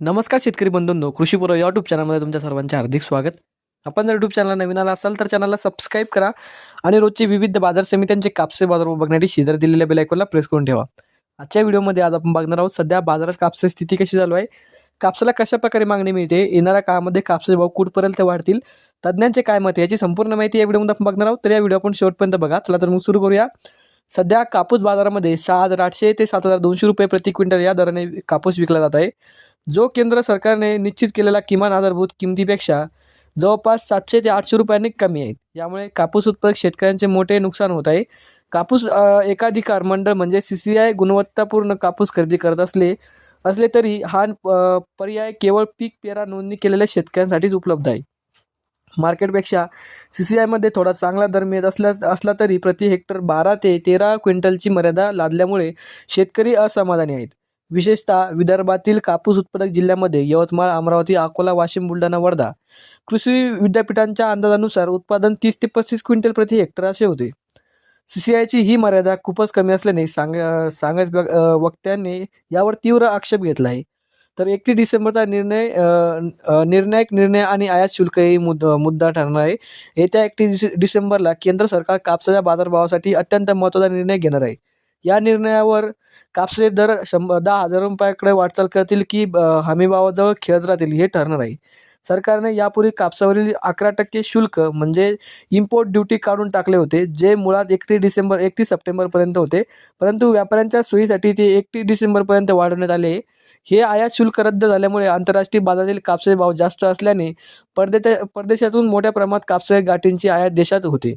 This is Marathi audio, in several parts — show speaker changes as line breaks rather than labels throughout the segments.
नमस्कार शेतकरी बंधूंनो कृषीपूर्व यूट्यूब चॅनलमध्ये तुमच्या सर्वांचे हार्दिक स्वागत. आपण जर यूट्यूब चॅनल नवीन आला असाल तर चॅनलला सबस्क्राईब करा आणि रोजचे विविध बाजार समित्यांचे कापसे बाजार बघण्यासाठी शेजारी दिलेल्या बेलायकोनला प्रेस करून ठेवा. आजच्या व्हिडिओमध्ये आज आपण बघणार आहोत सध्या बाजारात कापसाची स्थिती कशी चालू आहे कापसाला कशा प्रकारे मागणी मिळते येणाऱ्या काळामध्ये कापसाचे भाव कुठपर्यंत वाढतील तज्ज्ञांचे काय मत याची संपूर्ण माहिती या व्हिडिओमध्ये आपण बघणार आहोत. तर या व्हिडिओ आपण शेवटपर्यंत बघा. चला तर मग सुरू करूया. सध्या कापूस बाजारामध्ये सहा हजार आठशे ते सात हजार दोनशे रुपये प्रति क्विंटल या दराने कापूस विकला जात आहे. जो केंद्र सरकारने निश्चित केलेला किमान आधारभूत किमतीपेक्षा जवळपास सातशे ते आठशे रुपयांनी कमी आहेत यामुळे कापूस उत्पादक शेतकऱ्यांचे मोठे नुकसान होत आहे. कापूस एकाधिकार मंडळ म्हणजे सी सी आय गुणवत्तापूर्ण कापूस खरेदी करत असले असले तरी हा पर्याय केवळ पीक पेरा नोंदणी केलेल्या शेतकऱ्यांसाठीच उपलब्ध आहे. मार्केटपेक्षा सी सी आयमध्ये थोडा चांगला दर मिळत असल्या असला तरी प्रति हेक्टर बारा ते तेरा क्विंटलची मर्यादा लादल्यामुळे शेतकरी असमाधानी आहेत. विशेषतः विदर्भातील कापूस उत्पादक जिल्ह्यामध्ये यवतमाळ अमरावती अकोला वाशिम बुलढाणा वर्धा कृषी विद्यापीठांच्या अंदाजानुसार उत्पादन तीस ते पस्तीस क्विंटल प्रति हेक्टर असे होते. सी सी आयची ही मर्यादा खूपच कमी असल्याने सांग सांगत वक- वक्त्यांनी यावर तीव्र आक्षेप घेतला आहे. तर एकतीस डिसेंबरचा निर्णय निर्णायक निर्णय आणि आयात शुल्कही मुद मुद्दा ठरणार आहे. येत्या एकतीस डिसेंबरला केंद्र सरकार कापसाच्या बाजारभावासाठी अत्यंत महत्त्वाचा निर्णय घेणार आहे. या निर्णयावर कापसाचे दर शंभर दहा हजार रुपयाकडे वाटचाल करतील की हमीभावाजवळ खेळत राहतील हे ठरणार आहे. सरकारने यापूर्वी कापसावरील अकरा टक्के शुल्क म्हणजे इम्पोर्ट ड्युटी काढून टाकले होते जे मुळात एकतीस डिसेंबर एकतीस सप्टेंबरपर्यंत होते. परंतु व्यापाऱ्यांच्या सोयीसाठी ते एकतीस डिसेंबरपर्यंत वाढवण्यात आले. हे आयात शुल्क रद्द झाल्यामुळे आंतरराष्ट्रीय बाजारातील कापसाचे भाव जास्त असल्याने परदेशा परदेशातून मोठ्या प्रमाणात कापसाच्या गाठींची आयात देशात होते.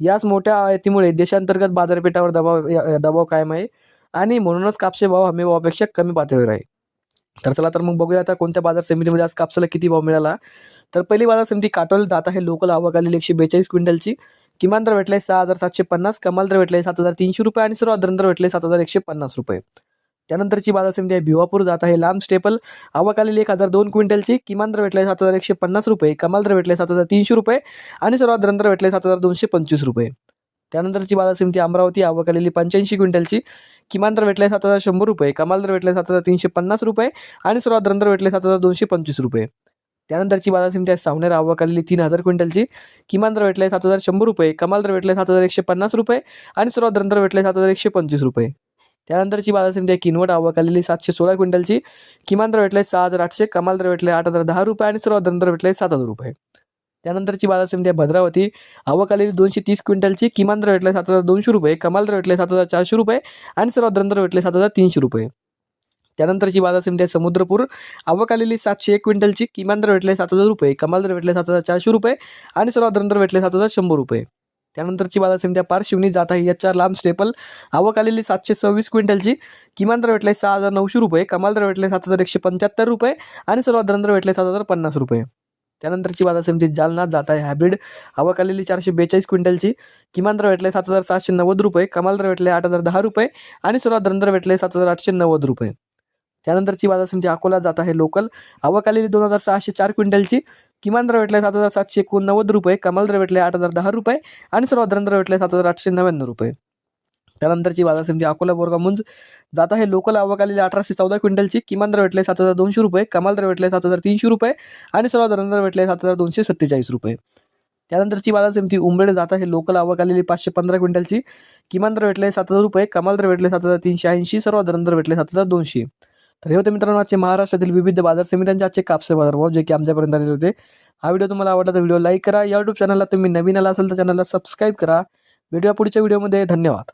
याच मोठ्या आयातीमुळे देशांतर्गत बाजारपेठावर दबाव या- दबाव कायम आहे आणि म्हणूनच कापसे भाव हमी भावापेक्षा कमी पातळीवर आहे. तर चला तर मग बघूया आता कोणत्या बाजार समितीमध्ये आज कापसाला किती भाव मिळाला. तर पहिली बाजार समिती काटोल जात आहे. लोकल आवक आलेली एकशे बेचाळीस क्विंटलची. किमान दर भेटले सहा हजार सातशे पन्नास कमाल दर भेटले सात हजार तीनशे रुपये आणि सर्वात दर भेटले सात हजार एकशे पन्नास रुपये. त्यानंतरची बाजार समिती आहे भिवापूर जात आहे लांब स्टेपल. आवक आलेली एक हजार दोन क्विंटलची. किमान दर भेटले सात हजार एकशे पन्नास रुपये कमाल दर भेटले सात हजार तीनशे रुपये आणि सर्वात दर भेटले सात हजार दोनशे पंचवीस रुपये. त्यानंतरची बाजार समिती अमरावती आवक आलेली पंच्याऐंशी क्विंटलची. किमान दर भेटले सात हजार शंभर रुपये कमाल दर भेटले सात हजार तीनशे पन्नास रुपये आणि सर्वात दर भेटले सात हजार दोनशे पंचवीस रुपये. त्यानंतरची बाजार समिती आहे सावनेर आवक आलेली तीन हजार क्विंटलची. किमान दर भेटले सात हजार शंभर रुपये कमाल दर भेटले सात हजार एकशे पन्नास रुपये आणि सर्वात दर भेटले सात हजार एकशे पंचवीस रुपये. त्यानंतरची बाजार समिती आहे किनवट आवक आलेली सातशे सोळा क्विंटलची. किमान दर भेटले सहा हजार आठशे कमाल दर भेटले आठ हजार दहा रुपये आणि सर्वात दर भेटले सात हजार रुपये. त्यानंतरची बाजार समिती आहे भद्रावती. आवक आलेली दोनशे तीस क्विंटलची. किमान दर भेटले सात हजार दोनशे रुपये. कमाल दर भेटले सात हजार चारशे रुपये. आणि सर्वात दर भेटले सात हजार तीनशे रुपये. त्यानंतरची बाजार समिती आहे समुद्रपूर. आवक आलेली सातशे एक क्विंटलची. किमान दर भेटले सात हजार रुपये. कमाल दर भेटले सात हजार चारशे रुपये. आणि सर्वात दर भेटले सात हजार शंभर रुपये. त्यानंतरची बाजार समिती आहे पारशिवनी. जात आहे याच्या लांब स्टेपल. आवक आलेली सातशे सव्वीस क्विंटलची. किमान दर भेटले सहा हजार नऊशे रुपये. कमाल दर भेटले सात हजार एकशे पंच्याहत्तर रुपये. आणि सर्वात दर भेटले सात हजार पन्नास रुपये. त्यानंतरची बाजार समिती जालना जात आहे. हायब्रिड आवक आलेली चारशे बेचाळीस क्विंटलची. किमान दर भेटले सात हजार सातशे नव्वद रुपये. कमाल दर भेटले आठ हजार दहा रुपये. आणि सर्वात दर भेटले सात हजार आठशे नव्वद रुपये. त्यानंतरची बाजार समिती अकोला जात आहे लोकल. आवक आलेली दोन हजार सहाशे चार क्विंटलची. किमान दर भेटले सात हजार सातशे एकोणनव्वद रुपये. कमाल दर भेटले आठ हजार दहा रुपये. आणि सर्वात दर भेटले सात हजार आठशे नव्याण्णव रुपये. त्यानंतरची बाजार समिती अकोला बोरगा मुंज जात आहे. लोकल आवक आलेली अठराशे चौदा क्विंटलची. किमान दर भेटले सात हजार दोनशे रुपये. कमाल दर भेटले सात हजार तीनशे रुपये. आणि सर्वात दर भेटले सात हजार दोनशे सत्तेचाळीस रुपये. त्यानंतरची बाजार समिती उंबरेड जात आहे. लोकल आवक आलेली पाचशे पंधरा क्विंटलची. किमान दर भेटले सात हजार रुपये. कमाल दर भेटले सात हजार तीनशे ऐंशी. सर्वात दर भेटले सात हजार दोनशे. तर हे होते मित्रांनो आजचे महाराष्ट्रातील विविध बाजार समित्यांचे आजचे कापसे बाजार भाव जे की आमच्यापर्यंत आलेले होते. हा व्हिडिओ तुम्हाला आवडला तर व्हिडिओ लाईक करा. या यूट्यूब चॅनलला तुम्ही नवीन आला असेल तर चॅनलला सबस्क्राईब करा. भेटूया पुढच्या व्हिडिओमध्ये धन्यवाद.